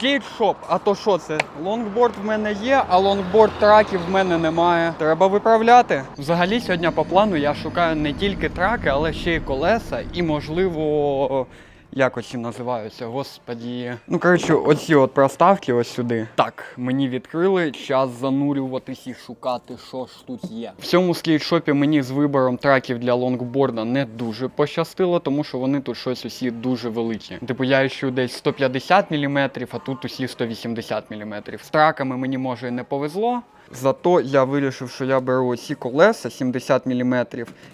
Скейтшоп, а то що це? Лонгборд в мене є, а лонгборд траків в мене немає. Треба виправляти. Взагалі, сьогодні по плану я шукаю не тільки траки, але ще й колеса і, можливо. Як оці називаються, господі. Ну, коротше, оці от проставки ось сюди. Так, мені відкрили. Час занурюватись і шукати, що ж тут є. В цьому скейтшопі мені з вибором траків для лонгборда не дуже пощастило, тому що вони тут щось усі дуже великі. Типу, я іщу десь 150 мм, а тут усі 180 мм. З траками мені може і не повезло. Зато я вирішив, що я беру ці колеса 70 мм.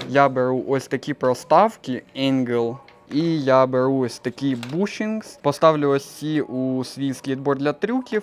Я беру ось такі проставки Angle. І я беру ось такий бушінгс, поставлю ось ці у свій скейтборд для трюків.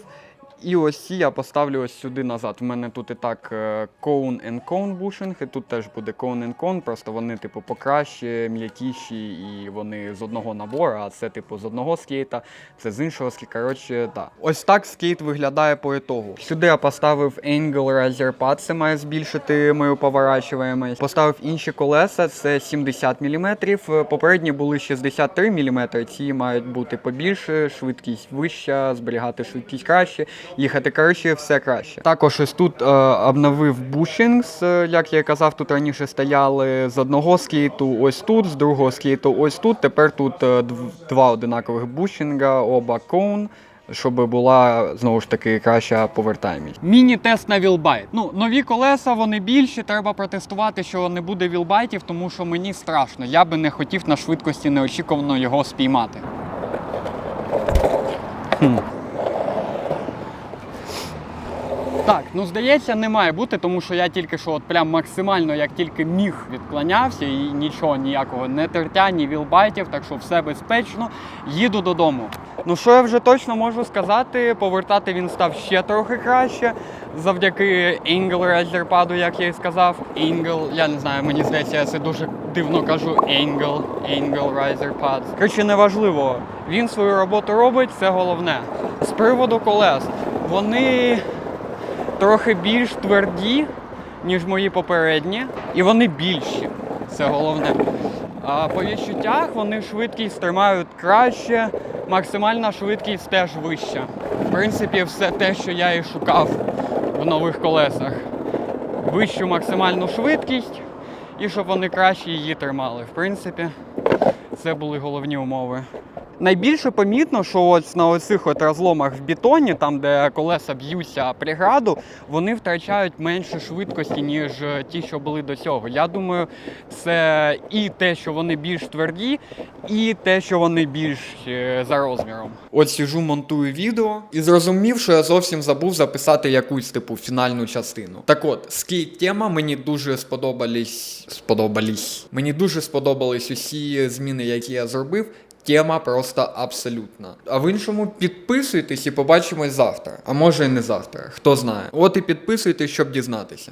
І ось я поставлю ось сюди назад. У мене тут і так е, cone and cone бушинг, і тут теж буде cone and cone, просто вони, типу, покраще, м'якіші, і вони з одного набору, а це, типу, з одного скейта, це з іншого скейта. Коротше, так. Ось так скейт виглядає по ітогу. Сюди я поставив Angle Riser Pad, це має збільшити мою поворачуваємость. Поставив інші колеса, це 70 мм. Попередні були 63 мм, ці мають бути побільше, швидкість вища, зберігати швидкість краще, їхати коротше, все краще. Також ось тут е, обновив бушінгс, е, як я казав, тут раніше стояли з одного скейту ось тут, з другого скейту ось тут. Тепер тут е, два одинакових бушінга, оба коун. Щоб була знову ж таки краща повертаймість. Міні-тест на вілбайт. Ну, нові колеса, вони більші. Треба протестувати, що не буде вілбайтів, тому що мені страшно. Я би не хотів на швидкості неочікувано його спіймати. Хм. Так, ну здається, не має бути, тому що я тільки що от прям максимально як тільки міг відклонявся і нічого ніякого не тертя, ні вілбайтів, так що все безпечно. Їду додому. Ну що я вже точно можу сказати, повертати він став ще трохи краще. Завдяки Angle Riser як я і сказав. Angle, я не знаю, мені здається, я це дуже дивно кажу. Angle Riser Pad. Коротше, неважливо. Він свою роботу робить, це головне. З приводу колес. Вони трохи більш тверді, ніж мої попередні, і вони більші. Це головне. А по відчуттях вони швидкість тримають краще, максимальна швидкість теж вища. В принципі, все те, що я і шукав в нових колесах. Вищу максимальну швидкість і щоб вони краще її тримали. В принципі, це були головні умови. Найбільше помітно, що ось на оцих от розломах в бетоні, там де колеса б'ються преграду, вони втрачають менше швидкості, ніж е, ті, що були до цього. Я думаю, це і те, що вони більш тверді, і те, що вони більш е, за розміром. От сижу, монтую відео і зрозумів, що я зовсім забув записати якусь типу фінальну частину. Так от, скейт тема мені дуже сподобались. Сподобались. Мені дуже сподобались усі зміни, які я зробив. Тема просто абсолютна. А в іншому підписуйтесь і побачимось завтра. А може і не завтра. Хто знає. От і підписуйтесь, щоб дізнатися.